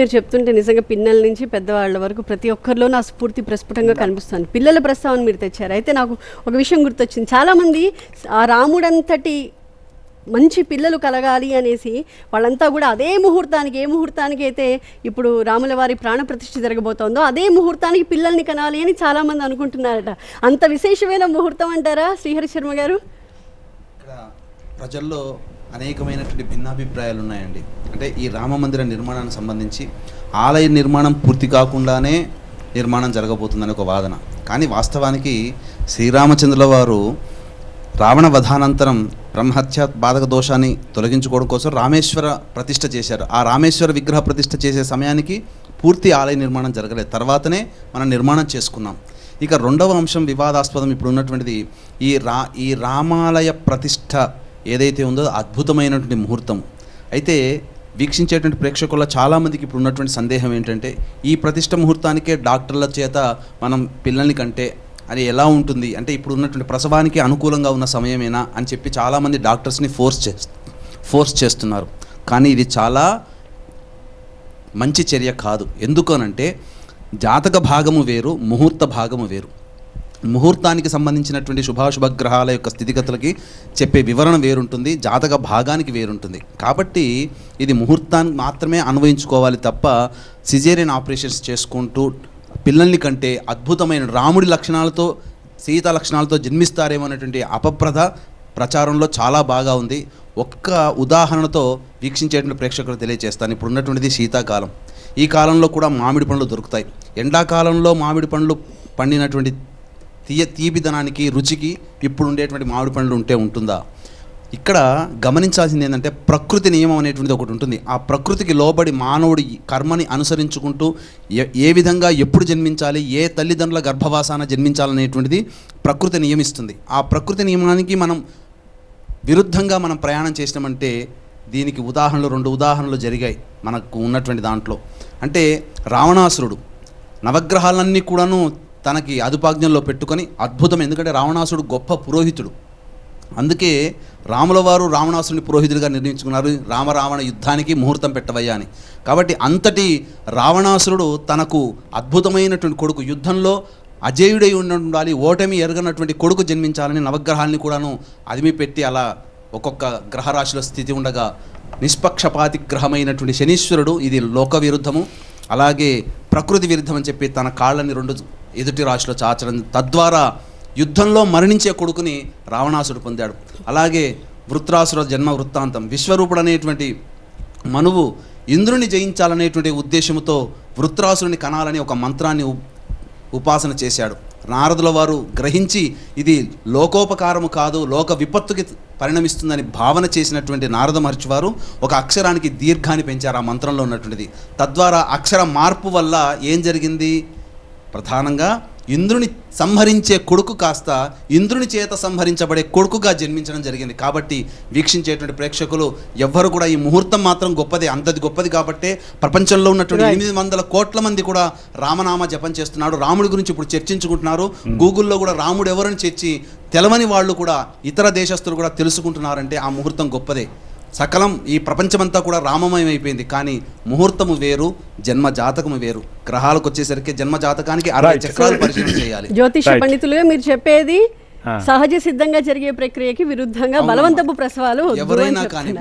మీరు చెప్తుంటే నిజంగా పిన్నల నుంచి పెద్దవాళ్ళ వరకు ప్రతి ఒక్కరిలోనూ ఆ స్ఫూర్తి ప్రస్ఫుటంగా కనిపిస్తుంది. పిల్లల ప్రస్తావన మీరు తెచ్చారు. అయితే నాకు ఒక విషయం గుర్తొచ్చింది. చాలామంది ఆ రాముడంతటి మంచి పిల్లలు కలగాలి అనేసి వాళ్ళంతా కూడా అదే ముహూర్తానికి ఏ ముహూర్తానికి అయితే ఇప్పుడు రాముల వారి ప్రాణప్రతిష్ఠ జరగబోతోందో అదే ముహూర్తానికి పిల్లల్ని కనాలి అని చాలామంది అనుకుంటున్నారట. అంత విశేషమైన ముహూర్తం అంటారా శ్రీహరి శర్మ గారు ప్రజల్లో అనేకమైనటువంటి భిన్నాభిప్రాయాలు ఉన్నాయండి అంటే ఈ రామ మందిర నిర్మాణానికి సంబంధించి ఆలయ నిర్మాణం పూర్తి కాకుండానే నిర్మాణం జరగబోతుందని ఒక వాదన. కానీ వాస్తవానికి శ్రీరామచంద్రుల వారు రావణ వధానంతరం బ్రహ్మహత్య బాధక దోషాన్ని తొలగించుకోవడం కోసం రామేశ్వర ప్రతిష్ట చేశారు. ఆ రామేశ్వర విగ్రహ ప్రతిష్ఠ చేసే సమయానికి పూర్తి ఆలయ నిర్మాణం జరగలేదు. తర్వాతనే మనం నిర్మాణం చేసుకున్నాం. ఇక రెండవ అంశం వివాదాస్పదం ఇప్పుడు ఉన్నటువంటిది ఈ రా ఈ రామాలయ ప్రతిష్ట ఏదైతే ఉందో అద్భుతమైనటువంటి ముహూర్తం. అయితే వీక్షించేటువంటి ప్రేక్షకుల చాలామందికి ఇప్పుడు ఉన్నటువంటి సందేహం ఏంటంటే ఈ ప్రతిష్ట ముహూర్తానికే డాక్టర్ల చేత మనం పిల్లల్ని కంటే అది ఎలా ఉంటుంది? అంటే ఇప్పుడు ఉన్నటువంటి ప్రసవానికి అనుకూలంగా ఉన్న సమయమేనా అని చెప్పి చాలామంది డాక్టర్స్ని ఫోర్స్ చే ఫోర్స్ చేస్తున్నారు. కానీ ఇది చాలా మంచి చర్య కాదు. ఎందుకనంటే జాతక భాగము వేరు ముహూర్త భాగము వేరు. ముహూర్తానికి సంబంధించినటువంటి శుభాశుభ గ్రహాల యొక్క స్థితిగతులకి చెప్పే వివరణ వేరుంటుంది జాతక భాగానికి వేరుంటుంది. కాబట్టి ఇది ముహూర్తానికి మాత్రమే అన్వయించుకోవాలి తప్ప సిజేరియన్ ఆపరేషన్స్ చేసుకుంటూ పిల్లల్ని కంటే అద్భుతమైన రాముడి లక్షణాలతో సీత లక్షణాలతో జన్మిస్తారేమో అనేటువంటి అపప్రథ ప్రచారంలో చాలా బాగా ఉంది. ఒక్క ఉదాహరణతో వీక్షించేటువంటి ప్రేక్షకులు తెలియజేస్తాను ఇప్పుడు ఉన్నటువంటిది శీతాకాలం. ఈ కాలంలో కూడా మామిడి పండ్లు దొరుకుతాయి. ఎండాకాలంలో మామిడి పండ్లు పండినటువంటి తీయ తీపిదనానికి రుచికి ఇప్పుడు ఉండేటువంటి మామిడి పండ్లు ఉంటే ఉంటుందా? ఇక్కడ గమనించాల్సింది ఏంటంటే ప్రకృతి నియమం అనేటువంటిది ఒకటి ఉంటుంది. ఆ ప్రకృతికి లోబడి మానవుడి కర్మని అనుసరించుకుంటూ ఏ ఏ విధంగా ఎప్పుడు జన్మించాలి ఏ తల్లిదండ్రుల గర్భవాసాన జన్మించాలనేటువంటిది ప్రకృతి నియమిస్తుంది. ఆ ప్రకృతి నియమానికి మనం విరుద్ధంగా మనం ప్రయాణం చేసినామంటే దీనికి ఉదాహరణలు రెండు ఉదాహరణలు జరిగాయి మనకు ఉన్నటువంటి దాంట్లో. అంటే రావణాసురుడు నవగ్రహాలన్నీ కూడాను తనకి అదుపాజ్ఞంలో పెట్టుకొని అద్భుతం. ఎందుకంటే రావణాసుడు గొప్ప పురోహితుడు. అందుకే రాముల వారు రావణాసురుని పురోహితుడిగా నిర్ణయించుకున్నారు. రామరావణ యుద్ధానికి ముహూర్తం పెట్టవయ్యా అని. కాబట్టి అంతటి రావణాసురుడు తనకు అద్భుతమైనటువంటి కొడుకు. యుద్ధంలో అజేయుడై ఉండి ఉండాలి ఓటమి ఎరగనటువంటి కొడుకు జన్మించాలని నవగ్రహాల్ని కూడాను అదిమి పెట్టి అలా ఒక్కొక్క గ్రహరాశిలో స్థితి ఉండగా నిష్పక్షపాతి గ్రహమైనటువంటి శనీశ్వరుడు ఇది లోక విరుద్ధము అలాగే ప్రకృతి విరుద్ధం అని చెప్పి తన కాళ్ళని రెండు ఎదుటి రాశిలో చాచడం తద్వారా యుద్ధంలో మరణించే కొడుకుని రావణాసుడు పొందాడు. అలాగే వృత్రాసుర జన్మ వృత్తాంతం. విశ్వరూపుడు అనేటువంటి మనువు ఇంద్రుని జయించాలనేటువంటి ఉద్దేశంతో వృత్రాసురుని కనాలని ఒక మంత్రాన్ని ఉపాసన చేశాడు. నారదుల వారు గ్రహించి ఇది లోకోపకారము కాదు లోక విపత్తుకి పరిణమిస్తుందని భావన చేసినటువంటి నారద మహర్షి వారు ఒక అక్షరానికి దీర్ఘాన్ని పెంచారు ఆ మంత్రంలో ఉన్నటువంటిది. తద్వారా అక్షర మార్పు వల్ల ఏం జరిగింది? ప్రధానంగా ఇంద్రుని సంహరించే కొడుకు కాస్త ఇంద్రుని చేత సంహరించబడే కొడుకుగా జన్మించడం జరిగింది. కాబట్టి వీక్షించేటువంటి ప్రేక్షకులు ఎవ్వరు కూడా ఈ ముహూర్తం మాత్రం గొప్పది అంతది గొప్పది కాబట్టే ప్రపంచంలో ఉన్నటువంటి. ఎనిమిది వందల కోట్ల మంది కూడా రామనామ జపం చేస్తున్నాడు. రాముడి గురించి ఇప్పుడు చర్చించుకుంటున్నారు. గూగుల్లో కూడా రాముడు ఎవరని చర్చి తెలవని వాళ్ళు కూడా ఇతర దేశస్తులు కూడా తెలుసుకుంటున్నారంటే ఆ ముహూర్తం గొప్పదే. సకలం ఈ ప్రపంచమంతా కూడా రామమయం అయిపోయింది కానీ ముహూర్తము వేరు జన్మ జాతకము వేరు గ్రహాలకు వచ్చేసరికి జన్మ జాతకానికి అరవై. చక్రాలు పరిశీలన చేయాలి జ్యోతిష. పండితులుగా మీరు చెప్పేది. సహజ సిద్ధంగా జరిగే ప్రక్రియకి విరుద్ధంగా. బలవంతపు ప్రసవాలు ఎవరైనా కానీ